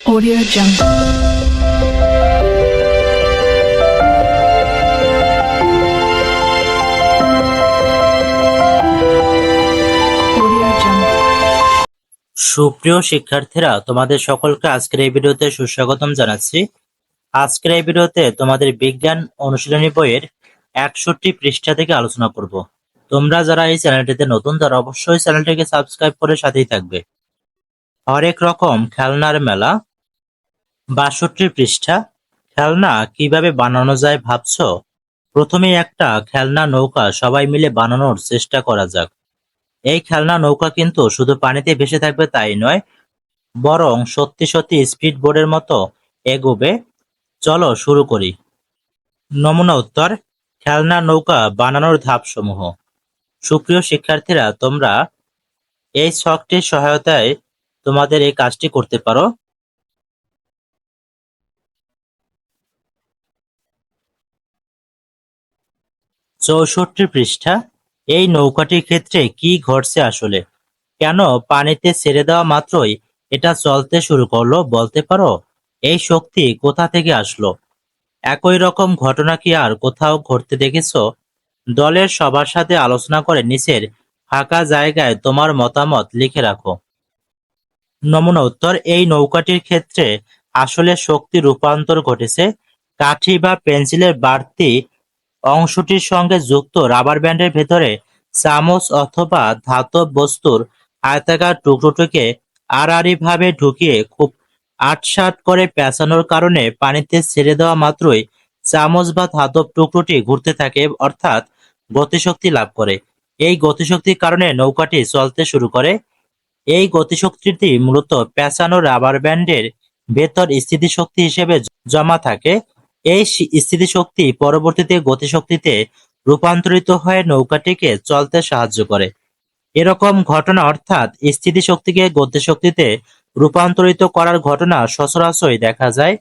Audio Jungle. সুপ্রিয় শিক্ষার্থীরা, তোমাদের সকলকে আজকের এই ভিডিওতে সুস্বাগতম জানাচ্ছি। আজকের এই ভিডিওতে তোমাদের বিজ্ঞান অনুশীলনী বইয়ের একষট্টি পৃষ্ঠা থেকে আলোচনা করব। তোমরা যারা এই চ্যানেলটিতে নতুন, তারা অবশ্যই চ্যানেলটিকে সাবস্ক্রাইব করে সাথেই থাকবে। হরেক রকম খেলনার মেলা বাষট্টি পৃষ্ঠা। খেলনা কীভাবে বানানো যায় ভাবছ? প্রথমেই একটা খেলনা নৌকা সবাই মিলে বানানোর চেষ্টা করা যাক। এই খেলনা নৌকা কিন্তু শুধু পানিতে ভেসে থাকবে তাই নয়, বরং সত্যি সত্যি স্পিড বোর্ডের মতো এগোবে। চলো শুরু করি। নমুনা উত্তর, খেলনা নৌকা বানানোর ধাপসমূহ। সুপ্রিয় শিক্ষার্থীরা, তোমরা এই ছকটির সহায়তায় তোমাদের এই কাজটি করতে পারো। চৌষট্টি পৃষ্ঠা, এই নৌকাটির ক্ষেত্রে কি ঘটছে আসলে? কেন পানিতে ছেড়ে দেওয়া মাত্রই এটা চলতে শুরু করল বলতে পারো? এই শক্তি কোথা থেকে আসলো? একই রকম ঘটনা কি আর কোথাও ঘটতে দেখেছ? দলের সবার সাথে আলোচনা করে নিচের ফাঁকা জায়গায় তোমার মতামত লিখে রাখো। নমুনা উত্তর, এই নৌকাটির ক্ষেত্রে আসলে শক্তি রূপান্তর ঘটেছে। কাঠি বা পেন্সিলের বাড়তি অংশটির সঙ্গে যুক্ত রাবার ব্যান্ডের ভেতরে চামচ অথবা ধাতব বস্তুর আয়তাকার টুকরোটিকে আড়াআড়ি ভাবে ঢুকিয়ে খুব আটসাট করে পেঁচানোর কারণে পানিতে ছেড়ে দেওয়া মাত্রই চামচ বা ধাতব টুকরোটি ঘুরতে থাকে, অর্থাৎ গতিশক্তি লাভ করে। এই গতিশক্তির কারণে নৌকাটি চলতে শুরু করে। এই গতিশক্তিটি মূলত পেঁচানো রাবার ব্যান্ডের ভেতর স্থিতিশক্তি হিসেবে জমা থাকে। এই স্থিতিশক্তি পরবর্তীতে গতিশক্তিতে রূপান্তরিত হয়ে নৌকাটিকে চলতে সাহায্য করে। এরকম ঘটনা অর্থাৎ স্থিতিশক্তিকে গতিশক্তিতে রূপান্তরিত করার ঘটনা সচরাচরই দেখা যায়।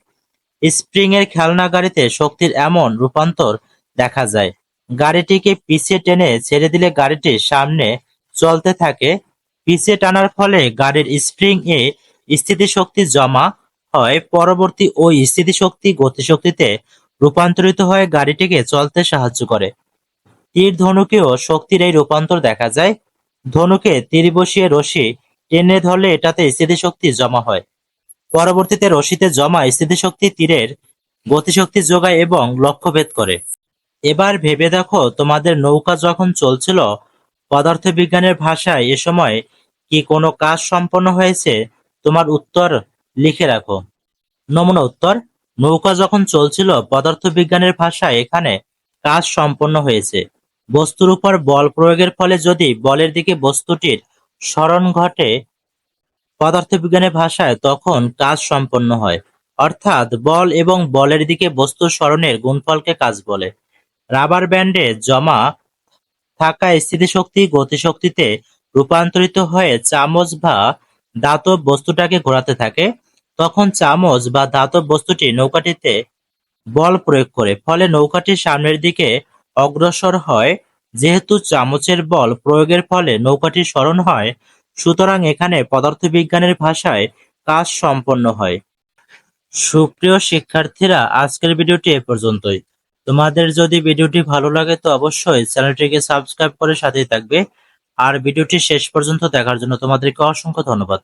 স্প্রিং এর খেলনা গাড়িতে শক্তির এমন রূপান্তর দেখা যায়। গাড়িটিকে পিছিয়ে টেনে ছেড়ে দিলে গাড়িটি সামনে চলতে থাকে। পিছিয়ে টানার ফলে গাড়ির স্প্রিং এ স্থিতিশক্তি জমা হয় পরবর্তী ওই স্থিতিশক্তি গতিশক্তিতে রূপান্তরিত হয়ে গাড়িটিকে চলতে সাহায্য করে। তীর ধনুকেও শক্তির এই রূপান্তর দেখা যায়। ধনুকে তীর বসিয়ে রশি টেনে ধরলে এটাতে স্থিতিশক্তি জমা হয়। পরবর্তীতে রশিতে জমা স্থিতিশক্তি তীরের গতিশক্তি যোগায় এবং লক্ষ্যভেদ করে। এবার ভেবে দেখো তোমাদের নৌকা যখন চলছিল, পদার্থবিজ্ঞানের ভাষায় এ সময় কি কোনো কাজ সম্পন্ন হয়েছে? তোমার উত্তর লিখে রাখো। নমুনা উত্তর, নৌকা যখন চলছিল, পদার্থবিজ্ঞানের ভাষায় এখানে কাজ সম্পন্ন হয়েছে। বস্তুর উপর বল প্রয়োগের ফলে যদি বলের দিকে বস্তুটির স্মরণ ঘটে পদার্থবিজ্ঞানের ভাষায়, তখন কাজ সম্পন্ন হয়। অর্থাৎ বল এবং বলের দিকে বস্তুর স্মরণের গুণফলকে কাজ বলে। রাবার ব্যান্ডে জমা থাকা স্থিতিশক্তি গতিশক্তিতে রূপান্তরিত হয়ে চামচ বা ধাতব বস্তুটাকে ঘোরাতে থাকে। তখন চামচ বা ধাতব বস্তুটি নৌকাটিতে বল প্রয়োগ করে, ফলে নৌকাটি সামনের দিকে অগ্রসর হয়। যেহেতু চামচের বল প্রয়োগের ফলে নৌকাটি স্মরণ হয়, সুতরাং এখানে পদার্থবিজ্ঞানের ভাষায় কাজ সম্পন্ন হয়। সুপ্রিয় শিক্ষার্থীরা, আজকের ভিডিওটি এ পর্যন্তই। তোমাদের যদি ভিডিওটি ভালো লাগে তো অবশ্যই চ্যানেলটিকে সাবস্ক্রাইব করে সাথেই থাকবে। আর ভিডিওটি শেষ পর্যন্ত দেখার জন্য তোমাদেরকে অসংখ্য ধন্যবাদ।